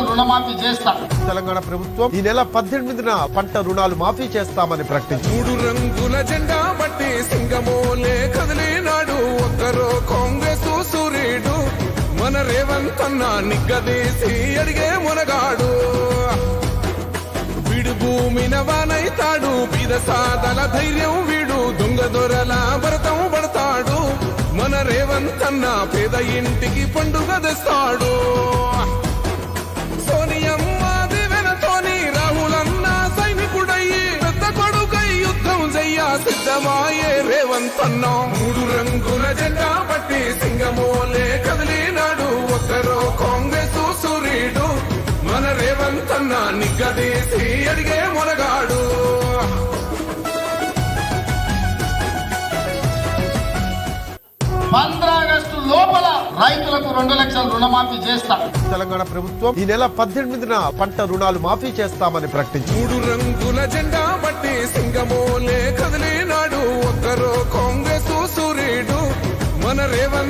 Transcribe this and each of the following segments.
చేస్తా. తెలంగాణ ప్రభుత్వం ఈ నెల పద్దెనిమిదిన పంట రుణాలు మాఫీ చేస్తామని ప్రకటించింది. మూడు రంగుల జెండా బట్టి సింగమోలే కదిలినాడు. ఒక్కరో కాంగ్రెస్ సూర్యుడు మన రేవంత్ అన్న నిగ్గదీసి అడిగే మునగాడు. వీడు భూమిన వానైతాడు. బీద సాదల ధైర్యం వీడు. దొంగ దొరల భరతం పడతాడు. మన రేవంత్ అన్న పేద ఇంటికి పండుగ తెస్తాడు. సిద్ధమాయే రేవంత్ అన్న మూడు రంగుల జెండా పట్టి సింగమోలే కదిలినాడు. ఒక్కరో కాంగ్రెస్ సూర్యుడు మన రేవంత్ అన్న నిగ్గదీసి అడిగే మొనగాడు ఆగస్టు లోపల రైతులకు రెండు లక్షల రుణమాఫీ చేస్తా. తెలంగాణ ప్రభుత్వం ఈ నెల పద్దెనిమిదిన పంట రుణాలు మాఫీ చేస్తామని ప్రకటించింది. మూడు రంగుల జెండా బట్టి సింగమోలే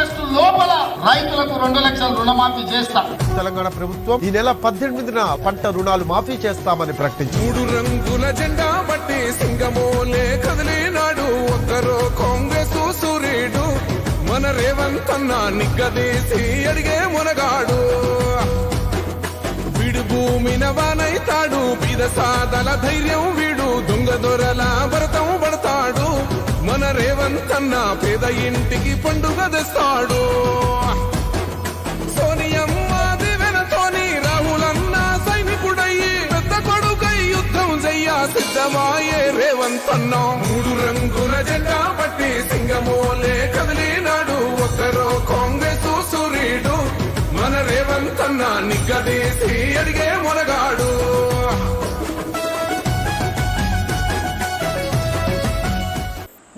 ఆగస్టు లోపల రైతులకు రెండు లక్షల రుణమాఫీ చేస్తా తెలంగాణ ప్రభుత్వం ఈ నెల పద్దెనిమిదిన పంట రుణాలు మాఫీ చేస్తామని ప్రకటించింది. మూడు రంగుల జెండా బట్టి సింగమోలే కదిలినాడు. ఒక్కరో కాంగ్రెస్ సూర్యుడు. మన రేవంత్ అన్న నిగ్గదీసి అడిగే మునగాడు. వీడు భూమిన వానైతాడు. బీద సాదల ధైర్యం వీడు. దొంగ దొరల భరతం పడతాడు. మన రేవంత్ అన్న పేద ఇంటికి పండుగ తెస్తాడు. సోనియమ్మ దివెనతోని రాహులన్న సైనికుడయ్యి పెద్ద కొడుకై యుద్ధం చెయ్య సిద్ధమాయే రేవంత్ అన్న మూడు రంగుల జెండా పట్టి సింగమోలే కదిలినాడు. ఒక్కరో కాంగ్రెస్ సూర్యుడు మన రేవంత్ అన్న నిగ్గదీసి అడిగే మునగాడు